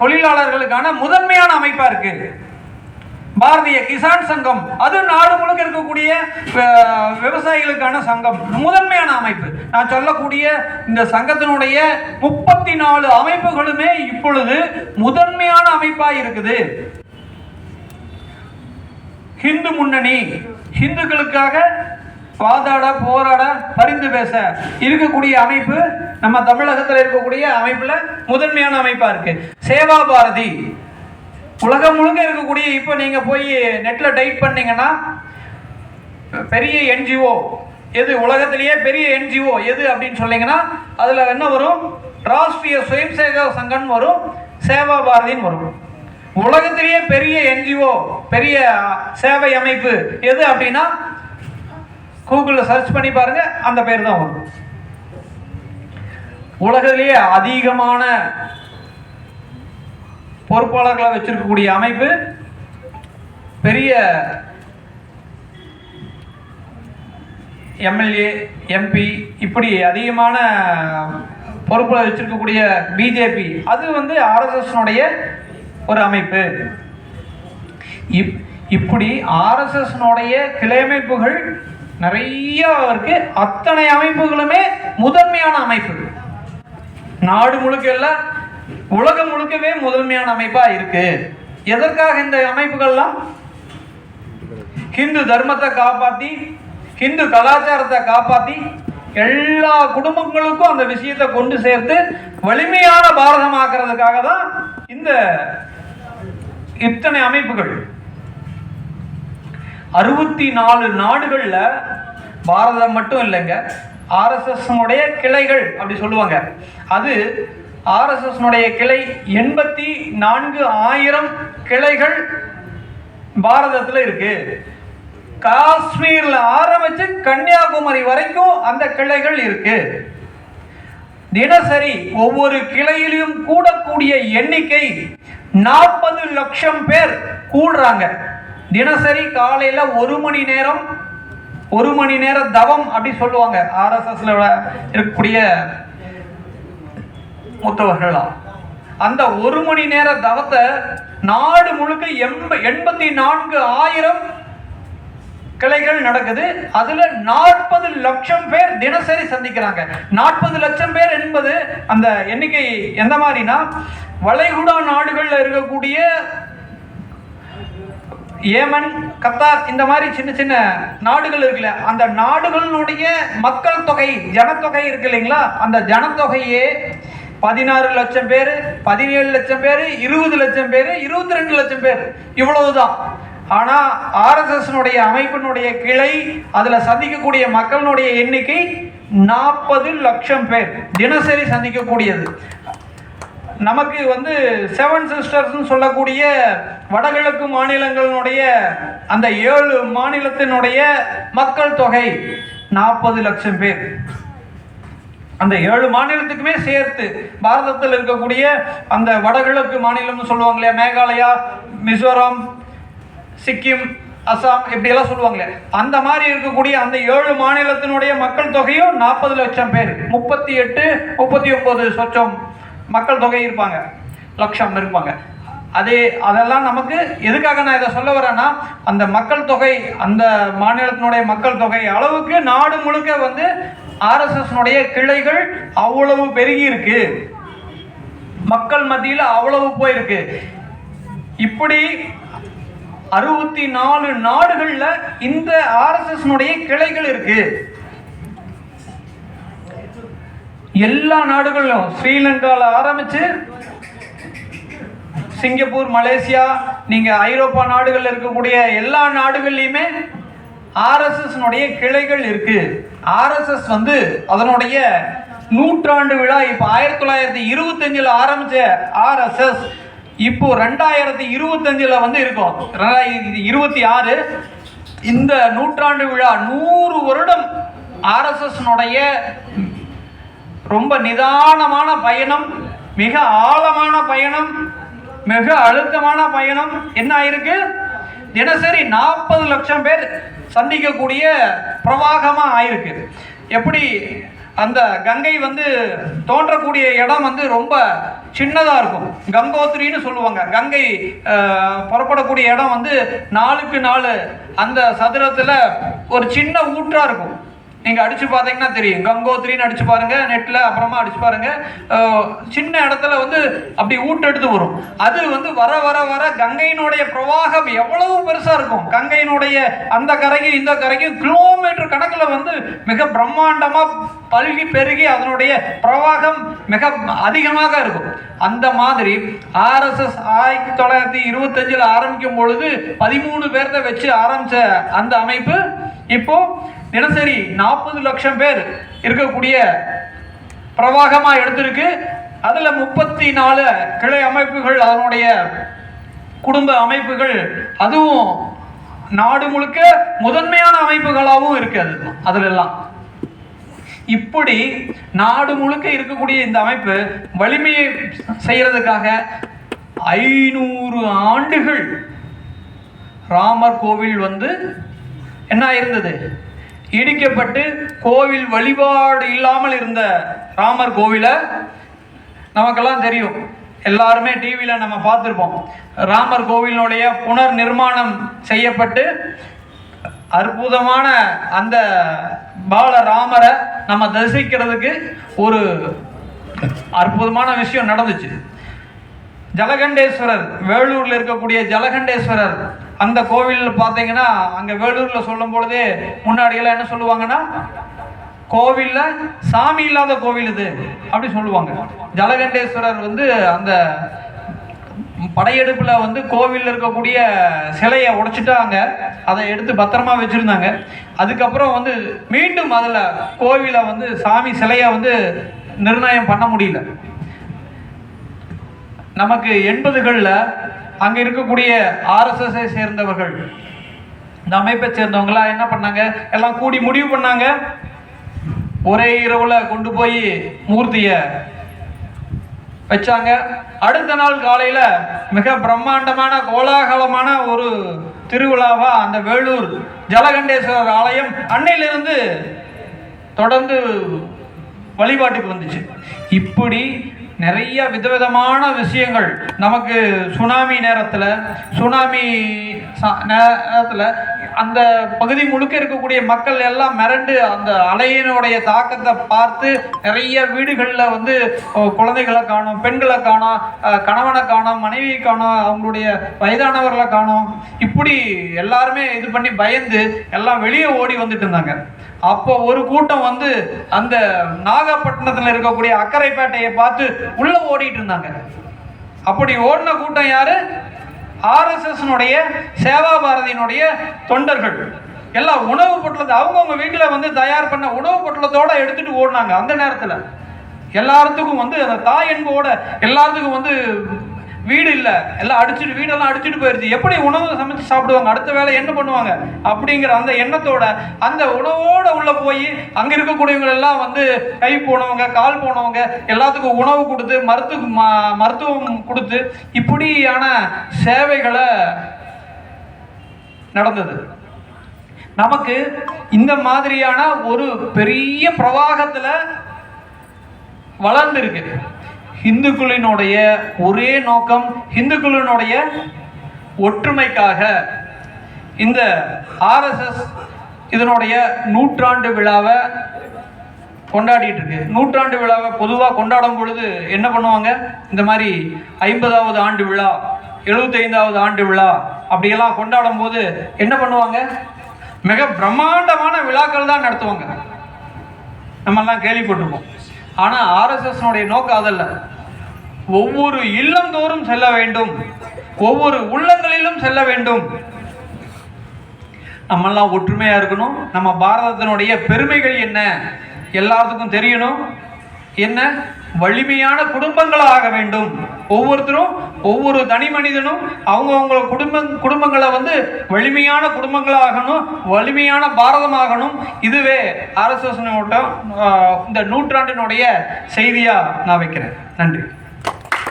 தொழிலாளர்களுக்கான முதன்மையான அமைப்பா இருக்கு பாரதிய கிசான் சங்கம் அது நாடு முழுக்க இருக்கக்கூடிய விவசாயிகளுக்கான சங்கம். முதன்மையான அமைப்பு. நான் சொல்லக்கூடிய இந்த சங்கத்தினுடைய முப்பத்தி நாலு அமைப்புகளுமே இப்பொழுது முதன்மையான அமைப்பா இருக்குது. ஹிந்து முன்னணி ஹிந்துக்களுக்காக வாதாட போராட பரிந்து பேச இருக்கக்கூடிய அமைப்பு நம்ம தமிழகத்தில் இருக்கக்கூடிய அமைப்பில் முதன்மையான அமைப்பாக இருக்கு. சேவா பாரதி. உலகம் முழுக்க இருக்கக்கூடிய இப்போ நீங்க போய் நெட்ல டைப் பண்ணீங்கன்னா பெரிய என்ஜிஓ எது உலகத்திலேயே பெரிய என்ஜிஓ எது அப்படின்னு சொன்னீங்கன்னா அதில் என்ன வரும்? ராஷ்டிரிய சுயம் சேவக சங்கம்னு வரும் சேவா பாரதின்னு வரும். உலகத்திலேயே பெரிய என்ஜிஓ பெரிய சேவை அமைப்பு எது அப்படின்னா கூகுளில் சர்ச் பண்ணி பாருங்க அந்த பேர் தான் வரும். உலகிலேயே அதிகமான பொறுப்பாளர்களை வச்சிருக்கக்கூடிய அமைப்பு பெரிய எம்எல்ஏ எம்பி இப்படி அதிகமான பொறுப்பில் வச்சிருக்கக்கூடிய பிஜேபி அது வந்து ஆர்எஸ்எஸ்னுடைய ஒரு அமைப்பு. இப் இப்படி ஆர்எஸ்எஸ்னுடைய கிளையமைப்புகள் நிறைய இருக்கு. அத்தனை அமைப்புகளுமே முதன்மையான அமைப்பு. நாடு முழுக்க இல்ல உலகம் முழுக்கவே முதன்மையான அமைப்பா இருக்கு. எதற்காக இந்த அமைப்புகள்லாம்? ஹிந்து தர்மத்தை காப்பாத்தி ஹிந்து கலாச்சாரத்தை காப்பாத்தி எல்லா குடும்பங்களுக்கும் அந்த விஷயத்தை கொண்டு சேர்த்து வலிமையான பாரதமாக்குறதுக்காக தான் இந்த இத்தனை அமைப்புகள். அறுபத்தி நாலு நாடுகளில் பாரதம் மட்டும் இல்லைங்க ஆர்எஸ்எஸ்னுடைய கிளைகள் அப்படி சொல்லுவாங்க. அது ஆர்எஸ்எஸ்னுடைய கிளை எண்பத்தி நான்கு ஆயிரம் கிளைகள் பாரதத்தில் இருக்கு. காஷ்மீரில் ஆரம்பித்து கன்னியாகுமரி வரைக்கும் அந்த கிளைகள் இருக்கு. தினசரி ஒவ்வொரு கிளையிலும் கூடக்கூடிய எண்ணிக்கை நாற்பது லட்சம் பேர் கூடுறாங்க. தினசரி காலையில் ஒரு மணி நேரம் ஒரு மணி நேர தவம் அப்படின்னு சொல்லுவாங்க. ஆர்எஸ்எஸ்ல இருக்கக்கூடிய மூத்தவர்களா. அந்த ஒரு மணி நேர தவத்தை நாடு முழுக்க எண்ப எண்பத்தி நான்கு ஆயிரம் கிளைகள் நடக்குது. அதுல நாற்பது லட்சம் பேர் தினசரி சந்திக்கிறாங்க. நாற்பது லட்சம் பேர் என்பது அந்த எண்ணிக்கை எந்த மாதிரினா வளைகுடா நாடுகளில் இருக்கக்கூடிய ஏமன் கத்தார் இந்த மாதிரி சின்ன சின்ன நாடுகள் இருக்குல்ல அந்த நாடுகளுடைய மக்கள் தொகை ஜனத்தொகை இருக்கு இல்லைங்களா? அந்த ஜனத்தொகையே பதினாறு லட்சம் பேர் பதினேழு லட்சம் பேர் இருபது லட்சம் பேர் இருபத்தி ரெண்டு லட்சம் பேர். இவ்வளவுதான். ஆனால் ஆர்எஸ்எஸ் அமைப்பினுடைய கிளை அதில் சந்திக்கக்கூடிய மக்களினுடைய எண்ணிக்கை நாற்பது லட்சம் பேர். தினசரி சந்திக்கக்கூடியது. நமக்கு வந்து செவன் சிஸ்டர்ஸ்னு சொல்லக்கூடிய வடகிழக்கு மாநிலங்களினுடைய அந்த ஏழு மாநிலத்தினுடைய மக்கள் தொகை நாற்பது லட்சம் பேர். அந்த ஏழு மாநிலத்துக்குமே சேர்த்து பாரதத்தில் இருக்கக்கூடிய அந்த வடகிழக்கு மாநிலம்னு சொல்லுவாங்க இல்லையா மேகாலயா மிசோரம் சிக்கிம் அசாம் இப்படியெல்லாம் சொல்லுவாங்களே. அந்த மாதிரி இருக்கக்கூடிய அந்த ஏழு மாநிலத்தினுடைய மக்கள் தொகையும் நாற்பது லட்சம் பேர். முப்பத்தி எட்டு முப்பத்தி ஒன்பது சொச்சம். மக்கள் தொகை இருப்பாங்க லட்சம் இருப்பாங்க. அதே அதெல்லாம் நமக்கு எதுக்காக நான் இதை சொல்ல வரேன்னா அந்த மக்கள் தொகை அந்த மாநிலத்தினுடைய மக்கள் தொகை அளவுக்கு நாடு முழுக்க வந்து ஆர்எஸ்எஸ்னுடைய கிளைகள் அவ்வளவு பெருகி இருக்கு. மக்கள் மத்தியில் அவ்வளவு போயிருக்கு. இப்படி அறுபத்தி நாலு நாடுகளில் இந்த ஆர்எஸ்எஸ்னுடைய கிளைகள் இருக்குது எல்லா நாடுகளிலும் ஸ்ரீலங்காவில் ஆரம்பித்து சிங்கப்பூர் மலேசியா நீங்கள் ஐரோப்பா நாடுகளில் இருக்கக்கூடிய எல்லா நாடுகள்லையுமே ஆர்எஸ்எஸ்னுடைய கிளைகள் இருக்குது ஆர்எஸ்எஸ் வந்து அதனுடைய நூற்றாண்டு விழா இப்போ ஆயிரத்தி தொள்ளாயிரத்தி இருபத்தஞ்சில் ஆரம்பித்த ஆர்எஸ்எஸ். இப்போ ரெண்டாயிரத்தி இருபத்தஞ்சில் வந்து இருக்கும். ரெண்டாயிரத்தி இருபத்தி ஆறு. இந்த நூற்றாண்டு விழா நூறு வருடம் ஆர்எஸ்எஸ்னுடைய ரொம்ப நிதானமான பயணம் மிக ஆழமான பயணம் மிக அழுத்தமான பயணம். என்ன ஆயிருக்கு? தினசரி நாற்பது லட்சம் பேர் சந்திக்கக்கூடிய பிரவாகமா ஆயிருக்கு. எப்படி அந்த கங்கை வந்து தோன்றக்கூடிய இடம் வந்து ரொம்ப சின்னதாக இருக்கும். கங்கோத்திரின்னு சொல்லுவாங்க. கங்கை புறப்படக்கூடிய இடம் வந்து நாலுக்கு நாலு அந்த சதுரத்தில் ஒரு சின்ன ஊற்றாக இருக்கும். நீங்கள் அடித்து பார்த்தீங்கன்னா தெரியும். கங்கோத்ரின்னு அடித்து பாருங்கள் நெட்டில் அப்புறமா அடித்து பாருங்கள் சின்ன இடத்துல வந்து அப்படி ஊட்டெடுத்து வரும். அது வந்து வர வர வர கங்கையினுடைய பிரவாகம் எவ்வளவு பெருசாக இருக்கும். கங்கையினுடைய அந்த கரைக்கும் இந்த கரைக்கும் கிலோமீட்டர் கணக்கில் வந்து மிக பிரம்மாண்டமாக பல்கி பெருகி அதனுடைய பிரவாகம் மிக அதிகமாக இருக்கும். அந்த மாதிரி ஆர்எஸ்எஸ் ஆயிரத்தி தொள்ளாயிரத்தி இருபத்தஞ்சில் ஆரம்பிக்கும் பொழுது பதிமூணு பேர்த்த வச்சு ஆரம்பித்த அந்த அமைப்பு இப்போது தினசரி நாற்பது லட்சம் பேர் இருக்கக்கூடிய பிரவாகமாக எடுத்திருக்கு. அதில் முப்பத்தி நாலு கிளை அமைப்புகள் அதனுடைய குடும்ப அமைப்புகள் அதுவும் நாடு முழுக்க முதன்மையான அமைப்புகளாகவும் இருக்குது அது அதுல எல்லாம் இப்படி நாடு முழுக்க இருக்கக்கூடிய இந்த அமைப்பு வலிமையை செய்யறதுக்காக ஐநூறு ஆண்டுகள் ராமர் கோவில் வந்து என்ன இருந்தது இடிக்கப்பட்டு கோவில் வழிபாடு இல்லாமல் இருந்த ராமர் கோவிலை நமக்கெல்லாம் தெரியும். எல்லாருமே டிவியில் நம்ம பார்த்துருப்போம். ராமர் கோவிலினுடைய புனர் நிர்மாணம் செய்யப்பட்டு அற்புதமான அந்த பால ராமரை நம்ம தரிசிக்கிறதுக்கு ஒரு அற்புதமான விஷயம் நடந்துச்சு. ஜலகண்டேஸ்வரர் வேலூரில் இருக்கக்கூடிய ஜலகண்டேஸ்வரர் அந்த கோவில் பார்த்தீங்கன்னா அங்க வேலூர்ல சொல்லும் பொழுதே முன்னாடி எல்லாம் என்ன சொல்லுவாங்கன்னா கோவில்ல சாமி இல்லாத கோவில் இது அப்படி சொல்லுவாங்க. ஜலகண்டேஸ்வரர் வந்து அந்த படையெடுப்புல வந்து கோவிலில் இருக்கக்கூடிய சிலையை உடைச்சிட்டாங்க. அதை எடுத்து பத்திரமா வச்சிருந்தாங்க. அதுக்கப்புறம் வந்து மீண்டும் அதுல கோவிலை வந்து சாமி சிலையை வந்து நிர்ணயம் பண்ண முடியல. நமக்கு எண்பதுகளில் அங்கே இருக்கக்கூடிய ஆர்எஸ்எஸ்ஐ சேர்ந்தவர்கள். இந்த அமைப்பை சேர்ந்தவங்களா என்ன பண்ணாங்க? எல்லாம் கூடி முடிவு பண்ணாங்க. ஒரே இரவுல கொண்டு போய் மூர்த்திய வச்சாங்க. அடுத்த நாள் காலையில மிக பிரம்மாண்டமான கோலாகலமான ஒரு திருவிழாவா அந்த வேலூர் ஜலகண்டேஸ்வரர் ஆலயம் அன்னையிலிருந்து தொடர்ந்து வழிபாட்டுக்கு வந்துச்சு. இப்படி நிறைய விதவிதமான விஷயங்கள். நமக்கு சுனாமி நேரத்தில் சுனாமி நேரத்தில் அந்த பகுதி முழுக்க இருக்கக்கூடிய மக்கள் எல்லாம் மிரண்டு அந்த அலையினுடைய தாக்கத்தை பார்த்து நிறைய வீடுகளில் வந்து குழந்தைகளை காணும் பெண்களை காணோம் கணவனை காணோம் மனைவியை காணோம் அவங்களுடைய வயதானவர்களை காணோம். இப்படி எல்லாருமே இது பண்ணி பயந்து எல்லாம் வெளியே ஓடி வந்துட்டு இருந்தாங்க. அப்போ ஒரு கூட்டம் வந்து அந்த நாகப்பட்டினத்தில் இருக்கக்கூடிய அக்கரைப்பேட்டையை பார்த்து உள்ள ஓடிட்டு இருந்தாங்க. அப்படி ஓடின கூட்டம் யாரு? ஆர்எஸ்எஸ்னுடைய சேவா பாரதியினுடைய தொண்டர்கள் எல்லாம் உணவு பொட்டலத்தை அவங்கவுங்க வீட்டில் வந்து தயார் பண்ண உணவு பொட்டலத்தோடு எடுத்துகிட்டு ஓடினாங்க அந்த நேரத்தில். எல்லாத்துக்கும் வந்து அந்த தாய் என்போட எல்லாத்துக்கும் வந்து வீடு இல்லை. எல்லாம் அடிச்சுட்டு வீடெல்லாம் அடிச்சுட்டு போயிடுச்சு எப்படி உணவு சமைச்சு சாப்பிடுவாங்க? அடுத்த வேலை என்ன பண்ணுவாங்க? அப்படிங்கிற அந்த எண்ணத்தோட அந்த உணவோட உள்ள போய் அங்கே இருக்கக்கூடியவங்க எல்லாம் வந்து கை போனவங்க கால் போனவங்க எல்லாத்துக்கும் உணவு கொடுத்து மருத்து ம- மருத்துவம் கொடுத்து இப்படியான சேவைகளை நடந்தது. நமக்கு இந்த மாதிரியான ஒரு பெரிய பிரவாகத்தில் வளர்ந்துருக்கு. இந்துக்களினுடைய ஒரே நோக்கம் இந்துக்களினுடைய ஒற்றுமைக்காக. இந்த ஆர்எஸ்எஸ் இதனுடைய நூற்றாண்டு விழாவை கொண்டாடிட்டு இருக்கு. நூற்றாண்டு விழாவை பொதுவாக கொண்டாடும் பொழுது என்ன பண்ணுவாங்க? இந்த மாதிரி ஐம்பதாவது ஆண்டு விழா எழுபத்தைந்தாவது ஆண்டு விழா அப்படியெல்லாம் கொண்டாடும் போது என்ன பண்ணுவாங்க? மிக பிரம்மாண்டமான விழாக்கள் தான் நடத்துவாங்க. நம்மெல்லாம் கேள்விப்பட்டிருப்போம். ஆனால் ஆர்எஸ்எஸ்னுடைய நோக்கம் அதல்ல. ஒவ்வொரு இல்லந்தோறும் செல்ல வேண்டும். ஒவ்வொரு உள்ளங்களிலும் செல்ல வேண்டும். நம்மெல்லாம் ஒற்றுமையா இருக்கணும். நம்ம பாரதத்தினுடைய பெருமைகள் என்ன? எல்லாத்துக்கும் தெரியணும். என்ன? வலிமையான குடும்பங்களாக ஆக வேண்டும். ஒவ்வொருத்தரும் ஒவ்வொரு தனி மனிதனும் அவங்கவுங்க குடும்ப குடும்பங்களை வந்து வலிமையான குடும்பங்களாகணும் வலிமையான பாரதமாகணும். இதுவே அரசு இந்த நூற்றாண்டினுடைய செய்தியாக நான் வைக்கிறேன். நன்றி.